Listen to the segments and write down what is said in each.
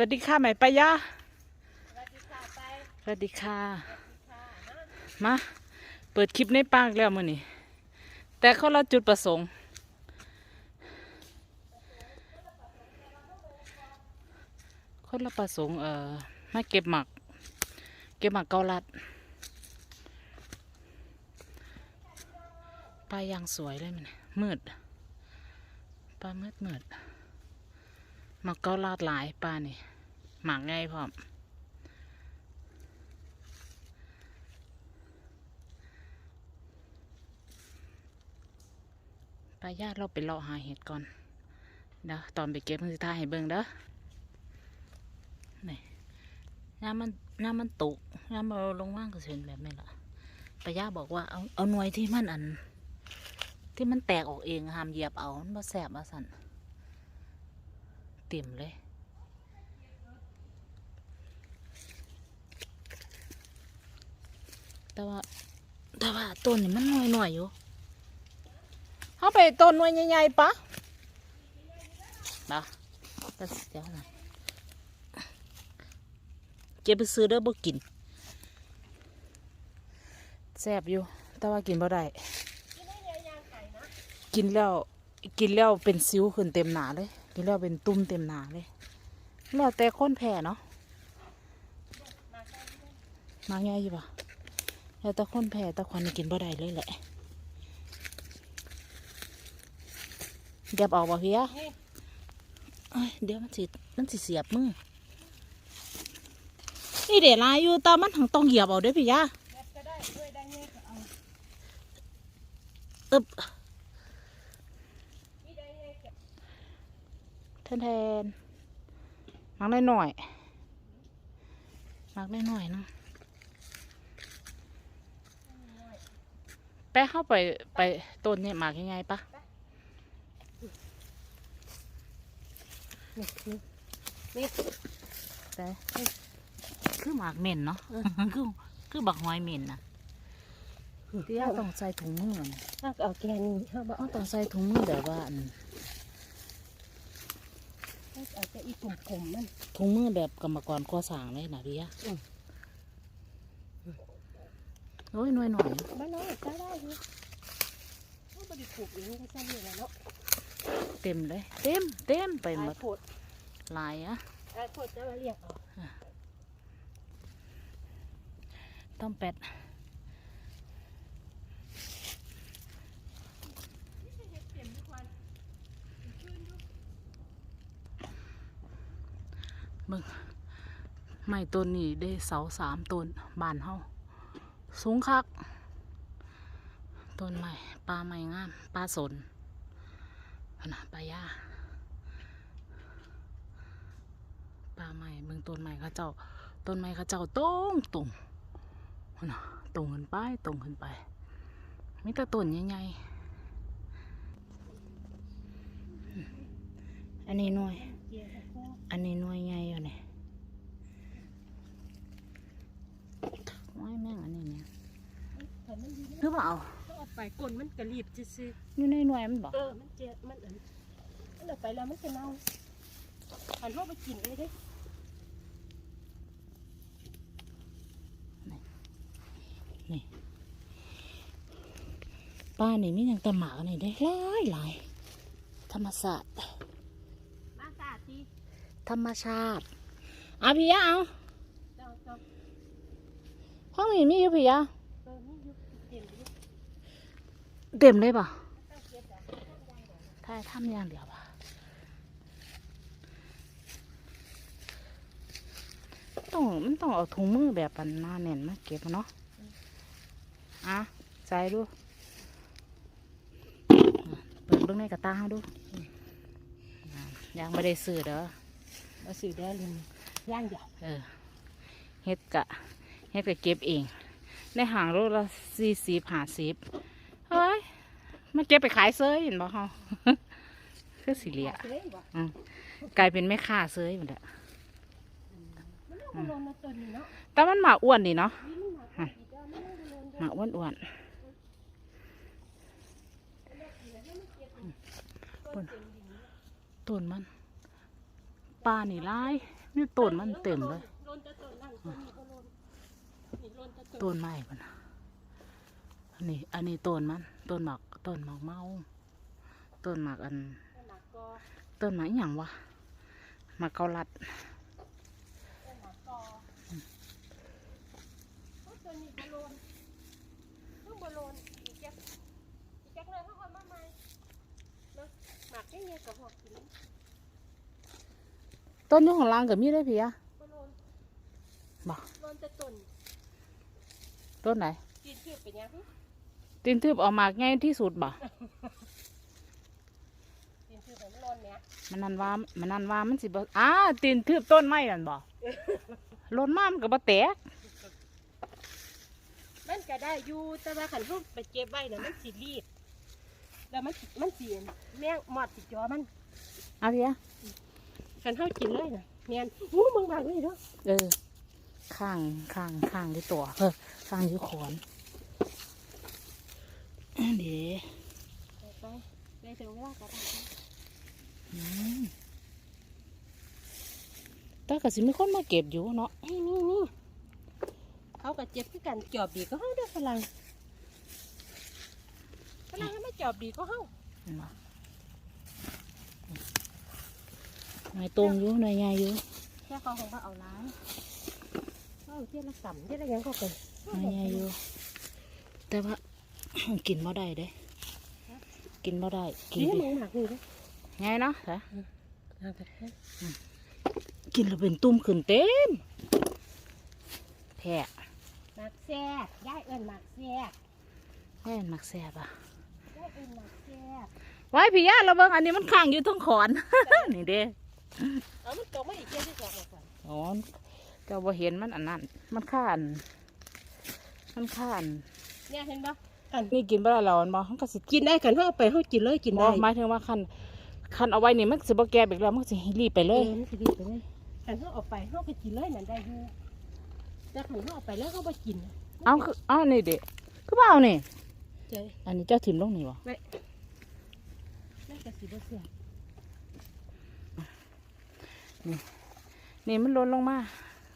วัสดีค่ะใหม่ปายาสวัสดีค่ะไปสวัสดีค่ะ มา เปิดคลิปในปากแล้วมื้อนี้ แต่เขาละจุดประสงค์ คนละประสงค์เอ่อมาเก็บหมัก เก็บหมักเกาลัดปลายางสวยเลยมันมืดปลามืดมืด มักเกาลัดหลายปลานี่หมักง่ายพร้อมปาญาติเราไปเลาะหาเห็ดก่อนเด้อตอนไปเก็บมันสิท่าให้เบิ่งเด้อนี่น้ำมันน้ำมันตุกน้ำมันลงว่างก็สิเป็นแบบนี้ละปาญาติบอกว่าเอาเอาหน่วยที่มันอัน ที่มันแตกออกเองห้ามเหยียบเอามันบ่แสบมาสั่น เต็มเลย แต่ว่าแต่ว่าต้นนี่มันน้อยหน่อยๆอยู่เขาไปต้นหน่วยใหญ่ๆปะนะก็เดี๋ยวนะเก็บไปซื้อเด้อบ่กินแซ่บอยู่ แต่ว่ากินบ่ได้ที่ไม่เนี่ยยางไก่นะกินแล้ว กินแล้วเป็นสิวขึ้นเต็มหนาเลย กินแล้วเป็นตุ่มเต็มหนาเลยแล้วแต่คนแพ้เนาะมาง่ายอยู่ปะแล้วต่คนแพ้แต่ควันกินบ่ได้เลยแหละเดี๋ยวออกบ่เพียนี่เอ้ยเดี๋ยวมันสิมันสิเสียบมือนี่เดี๋ยวลายอยู่ต่มันถังต้องเหยียบเอาด้วยพี่ยาแบบก็ได้ด้วยได้เนี่ยก็เอา อึบ นี่ได้เนี่ยเก็บ แทนแทนมักได้หน่อยมักได้หน่อยเนาะไปเข้าไปไปต้นเนี่ยหมากยังไงปะนี่นี่นี่แต่คือหมากเหม็นเนาะคือคือบักหอยเหม็นนะที่เราต้องใส่ถุงมือนะถ้าเอาแกนี่เขาบอกเราต้องใส่ถุงมือแบบว่า อันเอาแต่อีผมผมมันถุงมือแบบกรรมกรก่อสร้างเลยนะพี่ยะอืมโอ้ยหน่วยหน่อยบ้านน้อยก็ได้อยู่เขาบริปลูกเองก็ใช่เลยเนาะเต็มเลย เต็มเต็มไปหมไอ้ดโพดหลายอะไอ้โพดจะมาเรียกเอาต้องแปด เบิ่งไม้ต้นนี้ได้เสาสามต้นบานเฮาสูงคักต้นไม้ปลาไม้งามปลาสนนะปลาย่าปลาไม้เบิ่งต้นไม้เขาเจ้าต้นไม้เขาเจ้าตรงตรงนะตรงขึ้นไปตรงขึ้นไปมีแต่ต้นใหญ่ๆอันนี้หน่วยอันนี้หน่วยใหญ่อยโอ้ยแม่งอันนี้เนี่ย แต่มันดี หรือเปล่า ก็เอา ไปก้นมันกระรีบจะซื้ออยู่ในหน่วยมันบอกเออมันเจ็บมันอันมันเอาไปแล้วมันจะเน่าหันเข้าไปกินเลยเด้ป้านี่มีอย่างแตะหมากนี่ได้หลายหลายธรรมศาสตร์มาสาดทีธรรมชาติเอาพี่ยะเอาเจ้าเจ้าข้างนี้มีอยู่พี่ยะ เออนี่อยู่เต็มอยู่ เต็มเลยป่ะตั้งเก็บแต่ถ้าทำอย่างเดียวป่ะต้องมันต้องเอาถุงมือแบบปันหน้าแน่นมาเก็บอะเนาะอะใส่ดูอะเปิดเบื้องในกระตาให้ดูอะยังไม่ได้ซื้อเด้อเอาสื่อได้เลยย่างเดียวเออเฮ็ดกะเฮ็ดกะเก็บเองในห่างโลละสี่สิบห้าสิบเฮ้ย มันเก็บไปขายเซยเห็นบ่เฮาคือสิเหลียเล่นบ่กลายเป็นแม่ค้าเซยหมดแล้วมันเอาลงมาตัวนี้เนาะแต่มันหมาอ้วนดีเนาะนี่มันหนักอีกแล้วมันเอาลงหมาอ้วนอ้วนต้นเต็มดินๆต้นมันปลานี่ร้ายนี่ต้นมันเต็มเลยโลนจะต้นนั่นต้นนี้ก็โลนนี่โลนจะต้นต้นไม้มันน่ะอันนี้อันนี้ต้นมันต้นหมาก ต้นหมากเมาต้นหมากอัน ต้นหมากกอต้นไม้อหย่างวะหมากเกาลัดต้นหมากกอโอ้ต้นนี้ก็โลนเพิ่งบ่โลนอีกจักอีกจักเลยเขาค่อยมาใหม่เนาะหมากนี่เนี่ยกับหอกกินต้นอยุ่ของล่างกับมีได้พี่อะบ่โลนบ่โลนจะต้นต้นไหน ตีนทืบเออกมากง่ายที่สุดบ่กินเทียบเป็นโลนเนี่ยมันนั่นว่ามันนั่นว่ามันสิบ่อ้าตีนทืบต้นไม้นั่นบ่ล้นมามันก็บ่แตกมันก็ได้อยู่แต่ว่าขันเขาไปเก็บไว้น่ะมันสิรีด แล้วมันสิมันสิแมงหมอดสิจอมันเอาพี่อะขันเขากินเลยน่ะเนียนอู้มึงมากเลยเนาะเออข้างข้างข้างที่ตัวเออข้างที่ขอน เดี๋ยวไปไปไปเดี๋ยวว่ากันอืมแต่ก็สิมีคนมาเก็บอยู่เนาะนี่นี่นี่เขาก็เจ็บคือกันจอบดีก็เขาได้อฝรั่งฝรั่งให้มาจอบดีก็เขาเห็นบ่นายตรงอยู่นายใหญ่อยู่แค่เขาของเขาเอาล้างเขาเอาเจ้าละกำเจ้าละหยังเขาไปนายใหญ่อยู่ แต่ว่า กินบ่ได้เด้ กินบ่ได้ กินนี่ดิมึงหนักนี่เด้อไงเนาะฮะหนักเด้อกินแล้วเป็นตุ่มขึ้นเต็มแพ้หมักแซ่บย่ายเอิญหมักแซ่บแม่นมักแซ่บอะย่ายเอิญหมักแซ่บไว้พี่ย่าเราเบิ่งอันนี้มันข้างอยู่ทั้งขอน นี่เด้เอามันตกมาอีกเจ้าที่สองแล้วก่อนอ๋อเจ้าบ่เห็นมันอันนั้น มันข้าน มันข้านเนี่ยเห็นปะ กันนี่กินบ่ได้แล้วมันบ่มันก็สิกินได้กันเขาเอาไปเขากินเลยกินบ่ได้หมายถึงว่าคันคันเอาไว้นี่มันสิบ่แก่อีกแล้วมันสิรีบไปเลยออมันสิดีไปเลยกันเขาเอาไปเขาไปกินเลยนั่นได้อยู่แต่ขันเขาเอาไปแล้วเขาไปกินเอาคือเอานี่เด้คือบ่เอานี่เจ๊อันนี้เจ้าถิ่มลงนี่บ่น่าจะสีบ่เสียนี่มันหล่นลงมา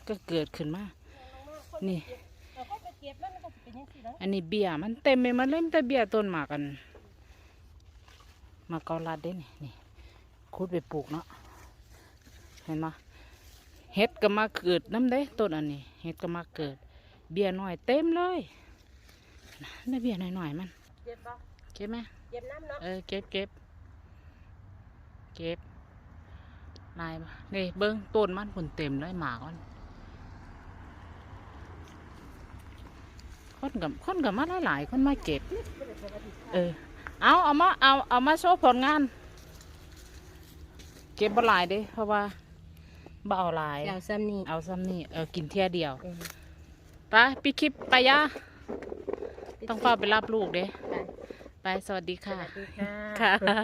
ก็เกิดขึ้นมานี่เรา ก็ไปเก็บแล้วมันก็สิเป็นยังสิแล้วอันนี้เบี้ยมันเต็มไปหมันเล่มแต่เบี้ยต้นหมากกันหมากเกาลัดเด้นี่นี่คุดไปปลูกเนาะเห็นไหมเห็ดก็มาเกิดน้ำเด้ต้นอันนี้เห็ดก็มาเกิด เบี้ยน้อยเต็มเลยน่ะได้เบี้ยหน่อยๆมัน เก็บปะเก็บไหมเก็บน้ำเนาะเออเก็บเก็บเก็บนายบ่นี่เบิ้งต้นมันผลเต็มเลยหมากมัน คนกับคนกับมาหลายๆคนมาเก็บ เออ เอาเอามาเอาเอามาโชว์ผลงาน เก็บบ่หลายเด้เพราะว่าบ่เอาหลายเอาซ้ำนี่เอาซ้ำนี่เออกินเที่ยเดียวเออไปปิดคลิปไปยะต้องเฝ้าไปรับลูกเด้ไปไปสวัสดีสค่ะวัสดีค่ะ ค่ะ